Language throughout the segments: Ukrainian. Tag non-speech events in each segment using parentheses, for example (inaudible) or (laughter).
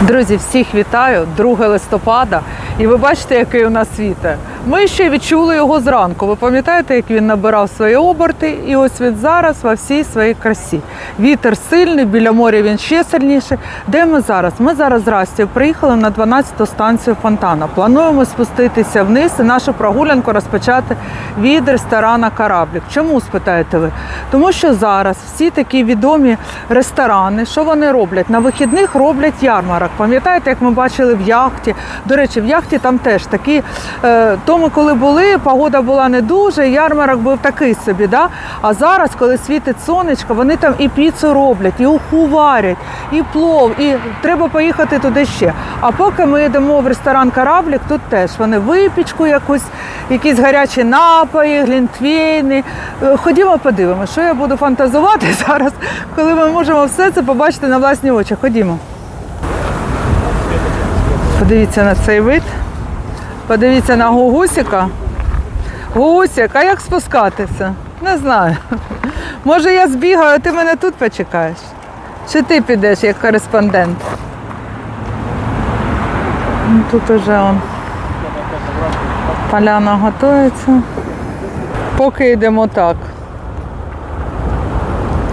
Друзі, всіх вітаю! 2 листопада. І ви бачите, який у нас вітер. Ми ще відчули його зранку. Ви пам'ятаєте, як він набирав свої оберти, і ось він зараз во всій своїй красі. Вітер сильний, біля моря він ще сильніший. Де ми зараз? Ми зараз з Растю приїхали на 12-ту станцію фонтана. Плануємо спуститися вниз і нашу прогулянку розпочати від ресторана Кораблік. Чому спитаєте ви? Тому що зараз всі такі відомі ресторани, що вони роблять? На вихідних роблять ярмарок. Пам'ятаєте, як ми бачили в яхті? До речі, в яхті там теж такі. Е, ми коли були, погода була не дуже, ярмарок був такий собі. Да? А зараз, коли світить сонечко, вони там і піцу роблять, і уху варять, і плов, і треба поїхати туди ще. А поки ми йдемо в ресторан Кораблік, тут теж вони випічку якусь, якісь гарячі напої, глінтвейни. Е, Ходімо, подивимося, що я буду фантазувати (laughs) зараз, коли ми можемо все це побачити на власні очі. Ходімо. Подивіться на цей вид. Подивіться на гугусіка. Гугусік, а як спускатися? Не знаю. Може я збігаю, а ти мене тут почекаєш? Чи ти підеш як кореспондент? Ну, Тут уже он. Поляна готується. Поки йдемо так.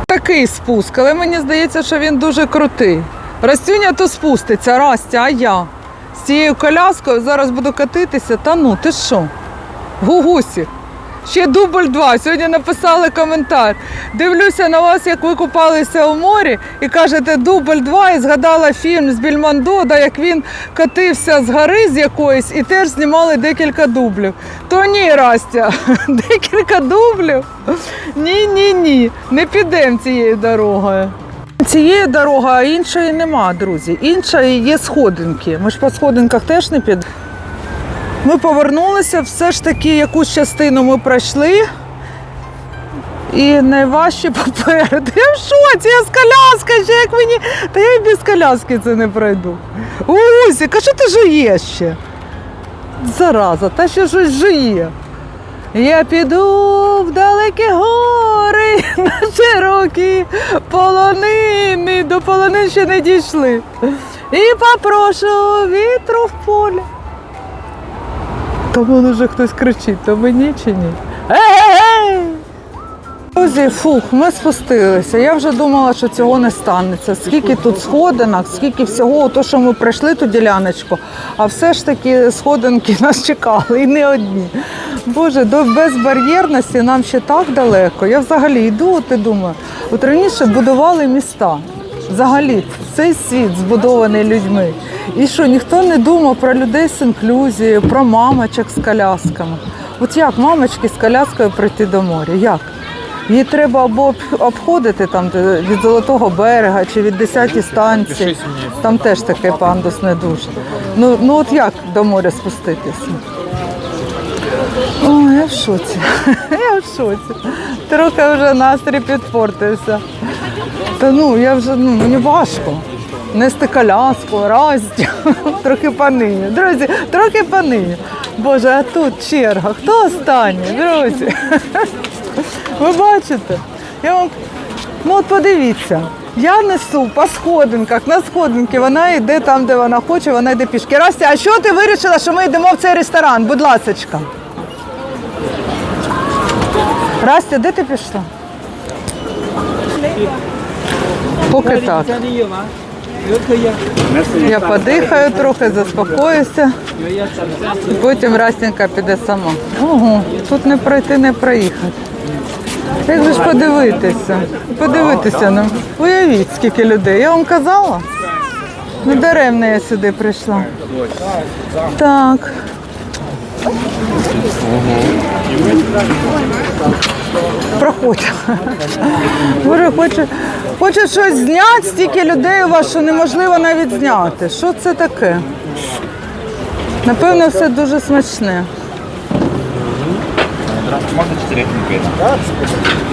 Такий спуск, але мені здається, що він дуже крутий. Растюня то спуститься, Растя, а я. З цією коляскою зараз буду катитися. Та ну, ти що? Гугусі. Ще дубль два. Сьогодні написали коментар. Дивлюся на вас, як ви купалися у морі, і кажете дубль два, і згадала фільм з Більмондо, да, як він катився з гори з якоїсь і теж знімали декілька дублів. То ні, Растя, (laughs) декілька дублів. Ні, ні, ні. Не підемо цією дорогою. Цієї дороги, а іншої нема, друзі. Іншої є сходинки. Ми ж по сходинках теж не підемо. Ми повернулися, все ж таки якусь частину ми пройшли. І найважче попереду. Я в шоці, я з коляскою, ще як мені. Та я і без коляски це не пройду. Усік, а що ти жуєш ще? Зараза, та ще щось жує. Я піду в далекі гори, (laughs) на широкі полонини. До полонин ще не дійшли. І попрошу вітру в полі. Там воно вже хтось кричить, то мені чи ні? Ей! Друзі, фух, ми спустилися. Я вже думала, що цього не станеться. Скільки тут сходинок, скільки всього, то, що ми пройшли ту діляночку, а все ж таки сходинки (laughs) нас чекали і не одні. Боже, до безбар'єрності нам ще так далеко. Я взагалі йду, от і думаю, от раніше будували міста. Взагалі, цей світ збудований людьми. І що ніхто не думав про людей з інклюзією, про мамочок з колясками. От як мамочки з коляскою прийти до моря? Як? Її треба або обходити там від Золотого берега чи від 10 станції. Там теж таке пандус не дуже. Ну, ну от як до моря спуститися? Ой, я в шоці. (laughs) Я в шоці. Трохи вже настрій підпортився. Та ну, я вже ну, мені важко. Нести коляску, разді, (laughs) трохи панині. Друзі, трохи панині. Боже, а тут черга. Хто останній, друзі? (laughs) Ви бачите? Я вам... Ну от подивіться, я несу по сходинках, на сходинки, вона йде там, де вона хоче, вона йде пішки. Растя, а що ти вирішила, що ми йдемо в цей ресторан? Будь ласка? Растя, де ти пішла? Поки так. Я подихаю трохи, заспокоюся. Потім Растенька піде сама. Ого, тут не пройти, не проїхати. Як же ж подивитися? Подивитися нам. Уявіть, скільки людей. Я вам казала? Не даремно я сюди прийшла. Так. Проходь. Боже, хочу, хочу щось зняти, стільки людей у вас, що неможливо навіть зняти. Що це таке? Напевно, все дуже смачне.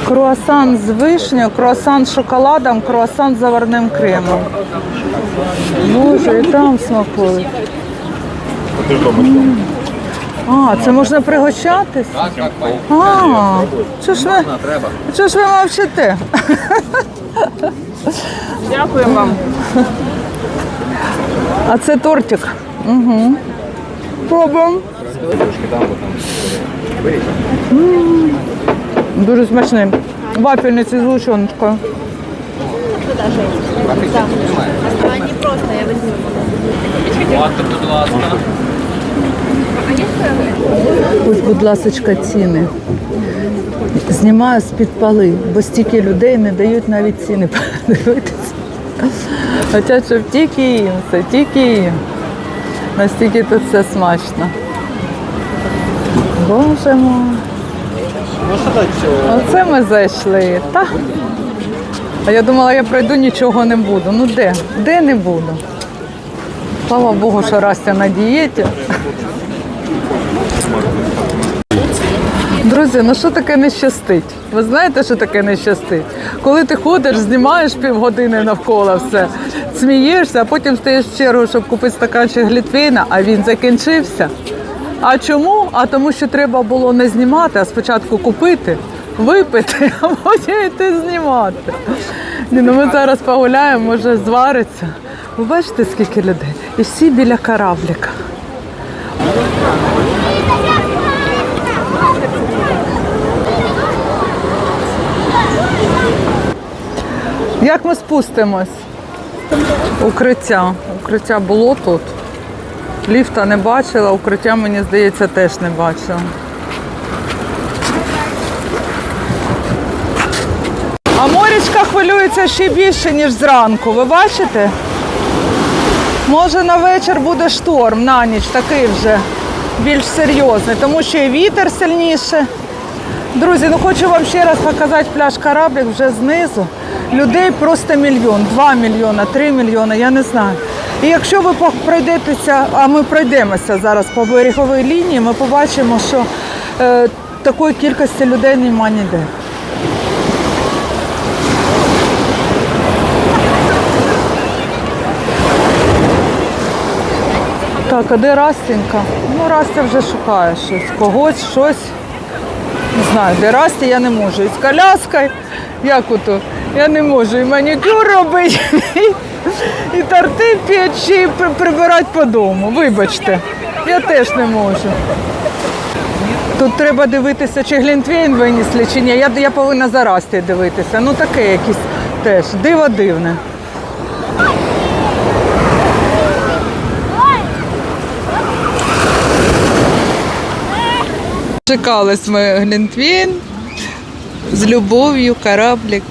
Круасан з вишнею, круасан з шоколадом, круасан з заварним кремом. Боже, і там смакують. А, це можна пригощатись? А, що ж ви, що ж ви мовчите? Дякую вам. А це тортик. Угу. Пробуємо. М, Дуже смачний. Вафельниці з лучоночкою. Не просто, я возьму. Ось, будь ласочка, ціни. Знімаю з-під поли, бо стільки людей не дають навіть ціни (laughs) подивитися. Хоча щоб тільки їм, тільки їм. Настільки тут все смачно. Боже мой. Оце ми зайшли. Та. А я думала, я пройду, нічого не буду. Ну де? Де не буду? Слава Богу, що Растя на дієті. Друзі, ну що таке не щастить? Ви знаєте, що таке не щастить? Коли ти ходиш, знімаєш півгодини навколо все, смієшся, а потім стаєш в чергу, щоб купити стаканчик глітвейна, а він закінчився. А чому? А тому, що треба було не знімати, а спочатку купити, випити, (laughs) а потім йти знімати. Ні, ну ми зараз погуляємо, може звариться. Ви бачите, скільки людей? І всі біля корабліка. Як ми спустимось? Укриття. Укриття було тут. Ліфта не бачила, укриття, мені здається, теж не бачила. А морічка хвилюється ще більше, ніж зранку. Ви бачите? Може на вечір буде шторм на ніч, такий вже більш серйозний, тому що і вітер сильніше. Друзі, ну хочу вам ще раз показати пляж кораблик вже знизу. Людей просто мільйон, два мільйона, три мільйони, я не знаю. І якщо ви пройдетеся, а ми пройдемося зараз по береговій лінії, ми побачимо, що е, такої кількості людей нема ніде. Так, а де Растінька? Ну, Растя вже шукає щось. Когось, щось. Не знаю, де Расті я не можу. І з коляскою, як ото, я не можу і манікюр робити, і, торти і при- прибирати по дому. Вибачте, я теж не можу. Тут треба дивитися, чи Глінтвейн винесли, чи ні. Я, я повинна за Расті дивитися. Ну таке якесь теж диво дивне. Чекались ми Глінтвейн з любов'ю, кораблік.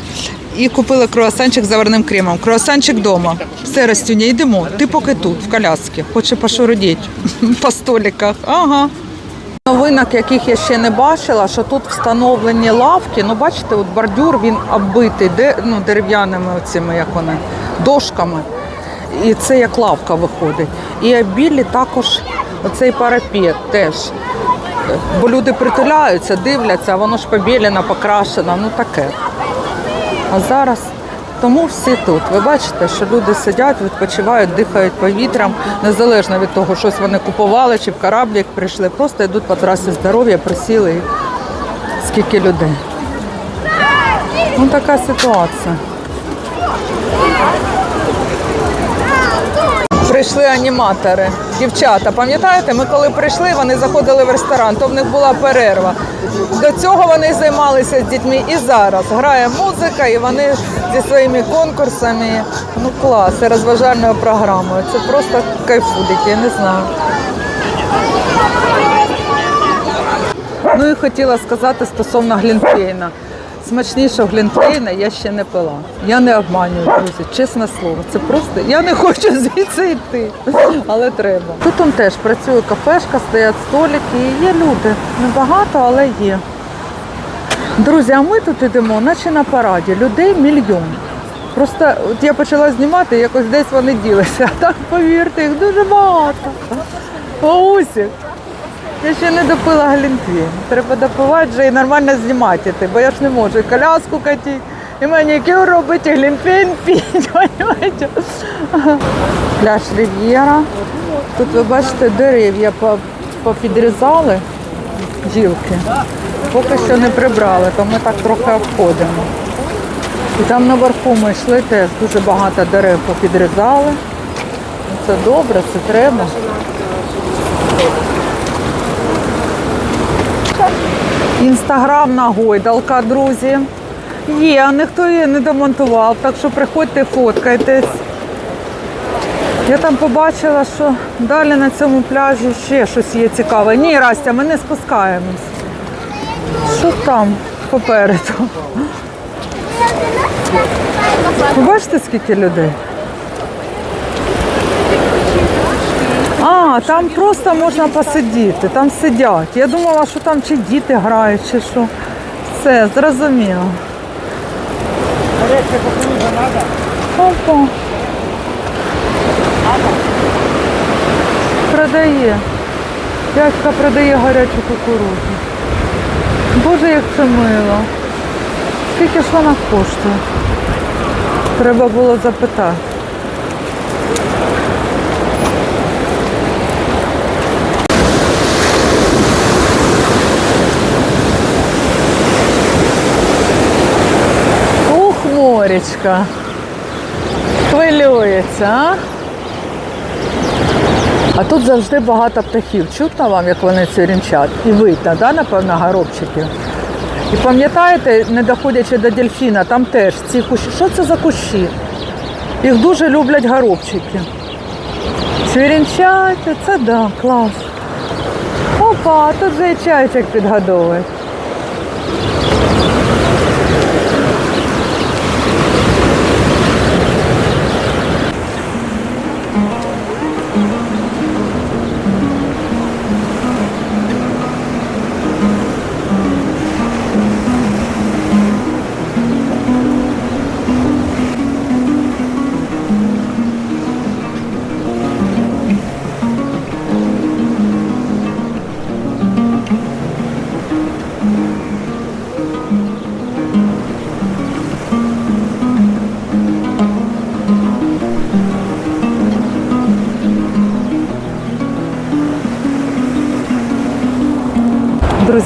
І купила круасанчик з заварним кремом. Круасанчик вдома. Все, Растюня, йдемо. Ти поки тут, в коляскі. Хоче пошуродіть (laughs) по столиках. Ага. Новинок, яких я ще не бачила, що тут встановлені лавки. Ну, бачите, от бордюр він оббитий де, ну, дерев'яними оцими, як вони, дошками. І це як лавка виходить. І обілі також оцей парапет теж. Бо люди притуляються, дивляться, воно ж побілено, покрашено, ну таке. А зараз тому всі тут. Ви бачите, що люди сидять, відпочивають, дихають повітрям, незалежно від того, щось вони купували чи в кораблі прийшли. Просто йдуть по трасі здоров'я, присіли скільки людей. Ну така ситуація. Прийшли аніматори, дівчата. Пам'ятаєте, ми коли прийшли, вони заходили в ресторан, то в них була перерва. До цього вони займалися з дітьми і зараз. Грає музика, і вони зі своїми конкурсами. Ну клас, розважальною програмою. Це просто кайфулік, я не знаю. Ну і хотіла сказати стосовно Глінтвейна. Смачнішого глінтвейна я ще не пила. Я не обманюю, друзі, чесне слово. Це просто я не хочу звідси йти, але треба. Тут он теж працює кафешка, стоять столики, і є люди. Небагато, але є. Друзі, а ми тут йдемо, наче на параді. Людей мільйон. Просто от я почала знімати, якось десь вони ділися. А так повірте, їх дуже багато. Оусік. Я ще не допила глінтвін. Треба допивати вже і нормально знімати, бо я ж не можу і коляску катити, і манікюр робити, і глінтвін піть? (laughs) Пляж Рів'єра. Тут ви бачите, дерев'я попідрізали, гілки. Поки що не прибрали, то ми так трохи обходимо. І там наверху ми йшли теж дуже багато дерев попідрізали. Це добре, це треба. Інстаграмна гойдалка, друзі. Є, ніхто її не демонтував, так що приходьте, фоткайтесь. Я там побачила, що далі на цьому пляжі ще щось є цікаве. Ні, Растя, ми не спускаємось. Що там попереду? Ви бачите, скільки людей? А, там просто можна посидіти, там сидять. Я думала, що там чи діти грають, чи що. Все, зрозуміло. Опа. Продає. Дядька продає гарячу кукурудзу. Боже, як це мило. Скільки ж вона коштує? Треба було запитати. Моречка. Хвилюється, а? А тут завжди багато птахів. Чутно вам, як вони цвірінчать? І видно, да, напевно, горобчиків. І пам'ятаєте, не доходячи до дельфіна, там теж ці кущі. Що це за кущі? Їх дуже люблять горобчики. Цвірінчать, це да, клас. Опа, тут же і чайчик підгодовують.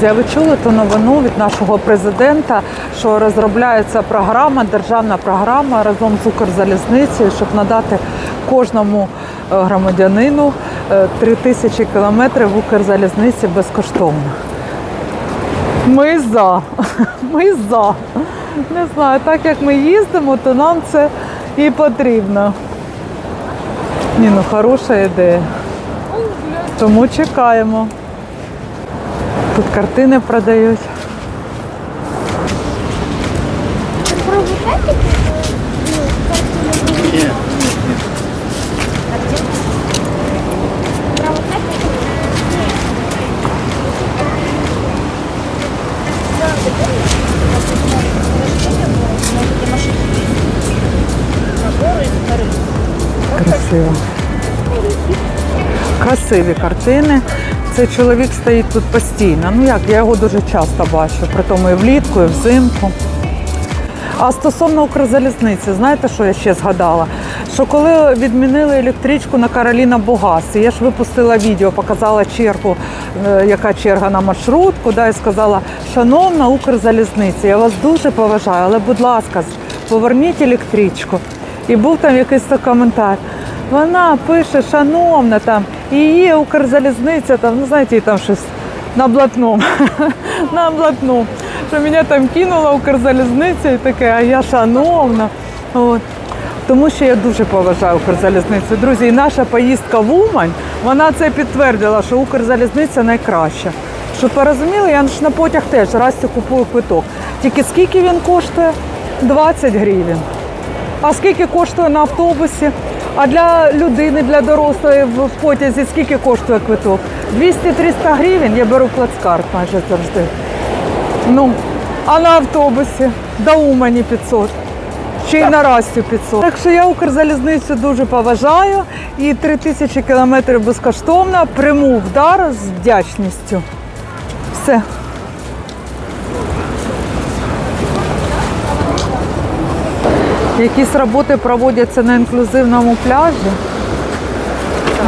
Друзі, ви чули ту новину від нашого президента, що розробляється програма, державна програма разом з Укрзалізницею, щоб надати кожному е, громадянину е, 3 тисячі кілометрів в Укрзалізниці безкоштовно. Ми за. (laughs) Ми за. Не знаю, так як ми їздимо, то нам це і потрібно. Ні, ну хороша ідея. Тому чекаємо. Тут картини продають. Красиво. Красиві картини. Цей чоловік стоїть тут постійно. Ну як, я його дуже часто бачу, при тому і влітку, і взимку. А стосовно Укрзалізниці, знаєте, що я ще згадала? Що коли відмінили електричку на Кароліна Бугас, я ж випустила відео, показала чергу, е, яка черга на маршрутку, да, і сказала, шановна Укрзалізниця, я вас дуже поважаю, але, будь ласка, поверніть електричку. І був там якийсь коментар. Вона пише, шановна там, і її Укрзалізниця, там, ну знаєте, там щось на блатному. (laughs) на блатному. Що мене там кинула Укрзалізниця і таке, а я шановна. От. Тому що я дуже поважаю Укрзалізницю. Друзі, і наша поїздка в Умань, вона це підтвердила, що Укрзалізниця найкраща. Щоб ви розуміли, я ж на потяг теж Расті купую квиток. Тільки скільки він коштує? 20 гривень. А скільки коштує на автобусі? А для людини, для дорослої в потязі скільки коштує квиток? 200-300 гривень я беру плацкарт майже завжди. Ну, а на автобусі до Умані 500. Ще й на Расті 500. Так що я Укрзалізницю дуже поважаю і 3000 кілометрів безкоштовно приму в дар з вдячністю. Все. Якісь роботи проводяться на інклюзивному пляжі.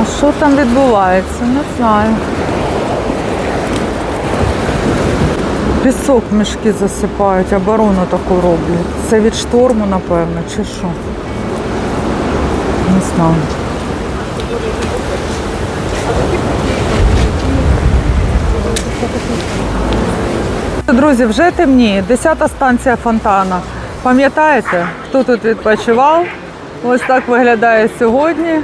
А що там відбувається? Не знаю. Пісок мішки засипають, оборону таку роблять. Це від шторму, напевно, чи що? Не знаю. Друзі, вже темніє. Десята станція фонтана. Пам'ятаєте, хто тут відпочивав? Ось так виглядає сьогодні.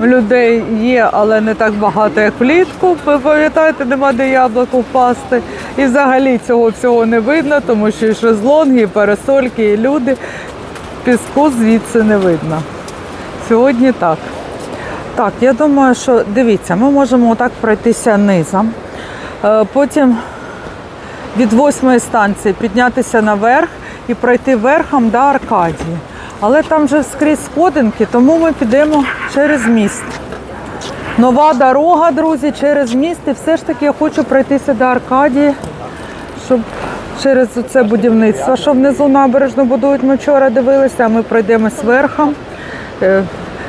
Людей є, але не так багато, як влітку. Ви пам'ятаєте, нема де яблуко впасти. І взагалі цього всього не видно, тому що і шезлонги, і парасольки, і люди. Піску звідси не видно. Сьогодні так. Так, я думаю, що дивіться, ми можемо отак пройтися низом. Е, Потім від восьмої станції піднятися наверх і пройти верхом до Аркадії. Але там вже скрізь сходинки, тому ми підемо через міст. Нова дорога, друзі, через міст. І все ж таки я хочу пройтися до Аркадії, щоб через це будівництво, що внизу набережну будують, ми вчора дивилися, а ми пройдемось верхом. Е,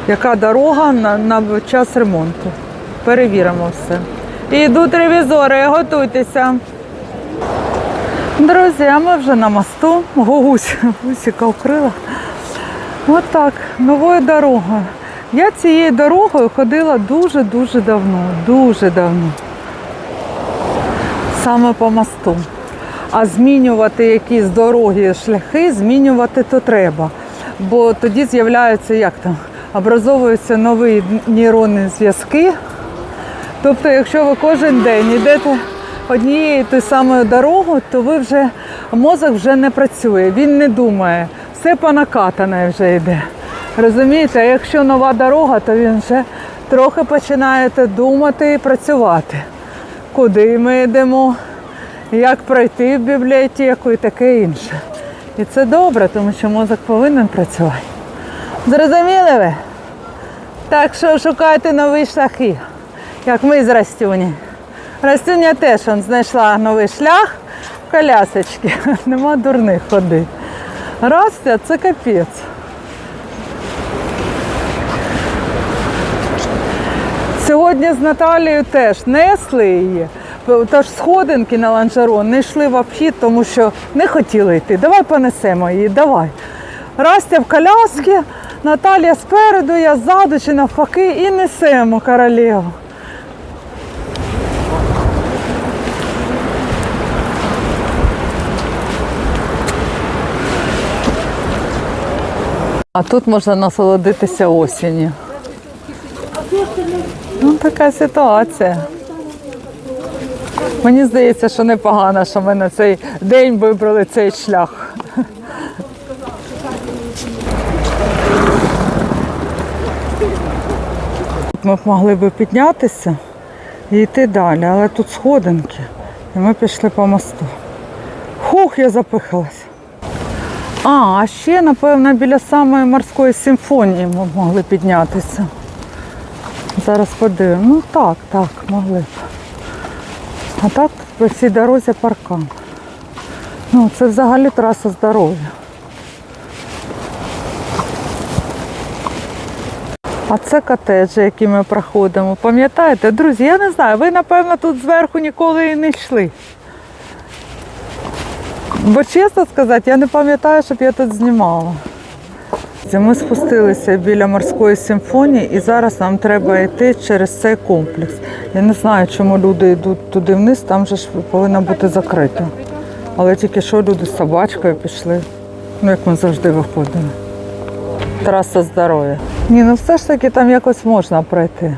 Яка дорога на, на час ремонту. Перевіримо все. І йдуть ревізори, готуйтеся. Друзі, а ми вже на мосту. Гусь, гусіка вкрила. От так, новою дорогою. Я цією дорогою ходила дуже-дуже давно, дуже давно. Саме по мосту. А змінювати якісь дороги, шляхи, змінювати то треба. Бо тоді з'являються, як там, образовуються нові нейронні зв'язки. Тобто, якщо ви кожен день йдете однією тою самою дорогою, то ви вже мозок вже не працює, він не думає, все понакатане вже йде. Розумієте, а якщо нова дорога, то він вже трохи починаєте думати і працювати. Куди ми йдемо, як пройти в бібліотеку і таке інше. І це добре, тому що мозок повинен працювати. Зрозуміли ви? Так що шукайте нові шляхи, як ми з Растюні. Растюня теж знайшла новий шлях в колясочки. (laughs) Нема дурних ходить. Растя це капець. Сьогодні з Наталією теж несли її. Тож сходинки на ланжерон не йшли в обхід, тому що не хотіли йти. Давай понесемо її, давай. Растя в коляски, Наталія спереду, я ззаду чи навпаки, і несемо королеву. А тут можна насолодитися осінню. Ну, така ситуація. Мені здається, що непогано, що ми на цей день вибрали цей шлях. Ми б могли би піднятися і йти далі, але тут сходинки. І ми пішли по мосту. Хух, я запихалась. А, а ще, напевно, біля самої морської симфонії ми могли піднятися. Зараз подивимо. Ну так, так, могли б. А так по всій дорозі паркан. Ну, це взагалі траса здоров'я. А це котеджі, які ми проходимо. Пам'ятаєте, друзі, я не знаю, ви, напевно, тут зверху ніколи і не йшли. Бо чесно сказати, я не пам'ятаю, щоб я тут знімала. Ми спустилися біля морської симфонії і зараз нам треба йти через цей комплекс. Я не знаю, чому люди йдуть туди вниз, там же ж повинно бути закрито. Але тільки що люди з собачкою пішли. Ну, як ми завжди виходимо. Траса здоров'я. Ні, ну все ж таки там якось можна пройти.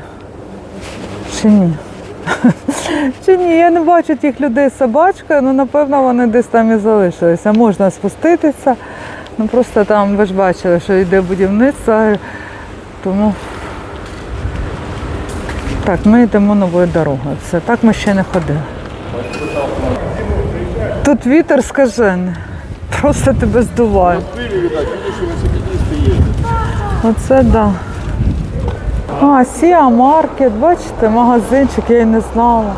Чи ні? Чи ні, я не бачу тих людей з собачкою, ну напевно вони десь там і залишилися. Можна спуститися. Ну просто там ви ж бачили, що йде будівництво, тому так, ми йдемо новою дорогою. Все, так ми ще не ходили. Тут вітер скажений. Просто тебе здуває. Оце так. Да. А, Сіа Маркет, бачите, магазинчик, я й не знала.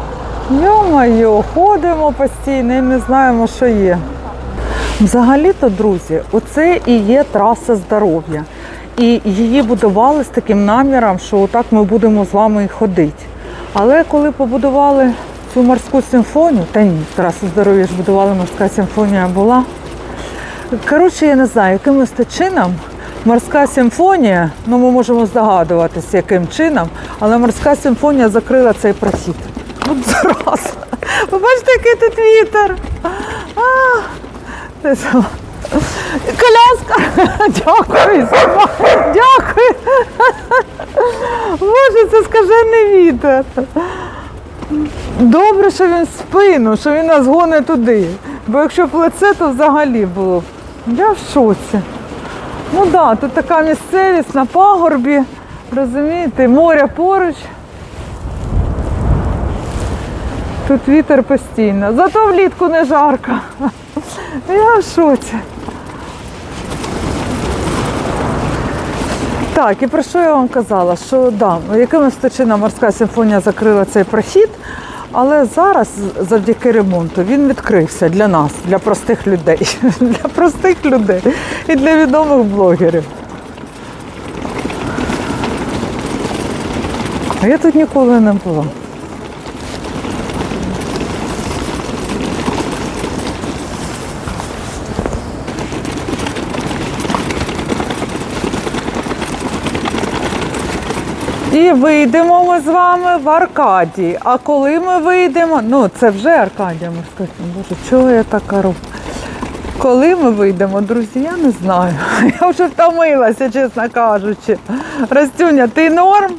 Йо-моє, ходимо постійно і не знаємо, що є. Взагалі-то, друзі, оце і є траса здоров'я. І її будували з таким наміром, що отак ми будемо з вами і ходити. Але коли побудували цю морську симфонію, та ні, трасу здоров'я ж будували, морська симфонія була. Коротше, я не знаю, якимось чином Морська симфонія, ну ми можемо здогадуватися, яким чином, але морська симфонія закрила цей прохід. (laughs) От зараз. Ви бачите, який тут вітер. А. Коляска! (laughs) Дякую. Дякую. Боже, це скажений вітер. Добре, що він спину, що він нас гонить туди. Бо якщо б лице, то взагалі було б. Я в шоці. Ну так, да, тут така місцевість на пагорбі, розумієте, море поруч. Тут вітер постійно. Зато влітку не жарко. (laughs) Я в шоці. Так, і про що я вам казала? Що да, якимось чином морська симфонія закрила цей прохід, але зараз, завдяки ремонту, він відкрився для нас, для простих людей. (laughs) Для простих людей і для відомих блогерів. А я тут ніколи не була. І вийдемо ми з вами в Аркадії. А коли ми вийдемо, ну це вже Аркадія, ми скажемо, боже, чого я так роблю? Коли ми вийдемо, друзі, я не знаю. (laughs) Я вже втомилася, чесно кажучи. Растюня, ти норм?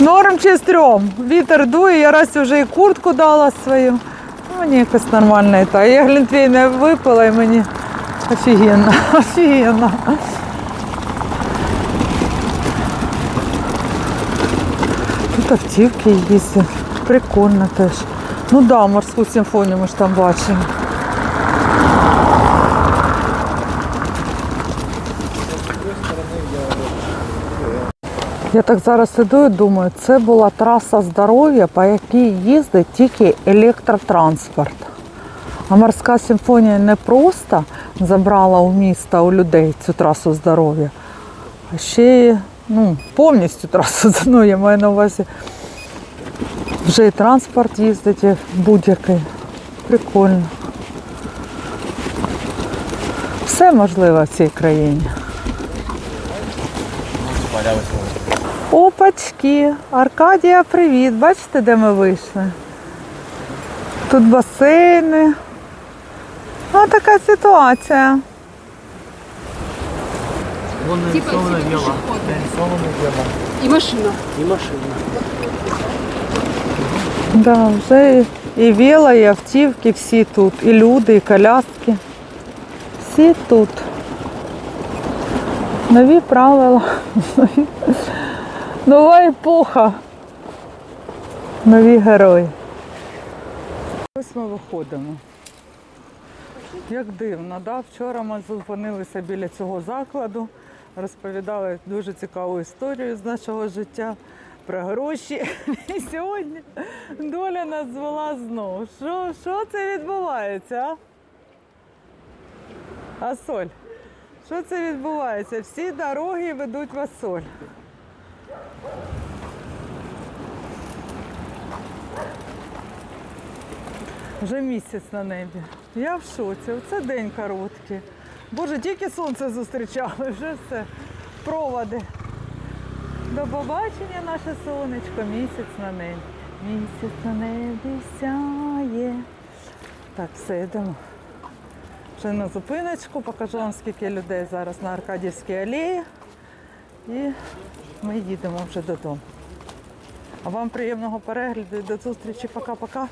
Норм чи стрьом? Вітер дує, я раз вже і куртку дала свою. Ну, Мені якось нормально і так. Я глінтвейн випила і мені офігенно, (laughs) офігенно. Автівки їздять. Прикольно теж. Ну да, морську симфонію ми ж там бачимо. Я так зараз іду і думаю, це була траса здоров'я, по якій їздить тільки електротранспорт. А морська симфонія не просто забрала у міста у людей цю трасу здоров'я, а ще ну, повністю трасу (laughs) ну, я маю на увазі. Вже і транспорт їздить будь-який. Прикольно. Все можливо в цій країні. Опачки, Аркадія, привіт. Бачите, де ми вийшли? Тут басейни. Ось така ситуація. Вон нарисовано вело. Нарисовано вело. І машина. І машина. Да, вже і, і віла, і автівки всі тут, і люди, і коляски. Всі тут. Нові правила. Нова епоха. Нові герої. Ось ми виходимо. Як дивно, да? вчора ми зупинилися біля цього закладу, розповідали дуже цікаву історію з нашого життя про гроші. І сьогодні доля нас звела знову. Що, що це відбувається? А? Асоль, що це відбувається? Всі дороги ведуть в Асоль. Вже місяць на небі. Я в шоці. Оце день короткий. Боже, тільки сонце зустрічали, вже все. Проводи. До побачення, наше сонечко. Місяць на небі. Місяць на небі сяє. Так, все, йдемо. Вже на зупиночку, покажу вам, скільки людей зараз на Аркадівській алеї. І ми їдемо вже додому. А вам приємного перегляду і до зустрічі. Пока-пока.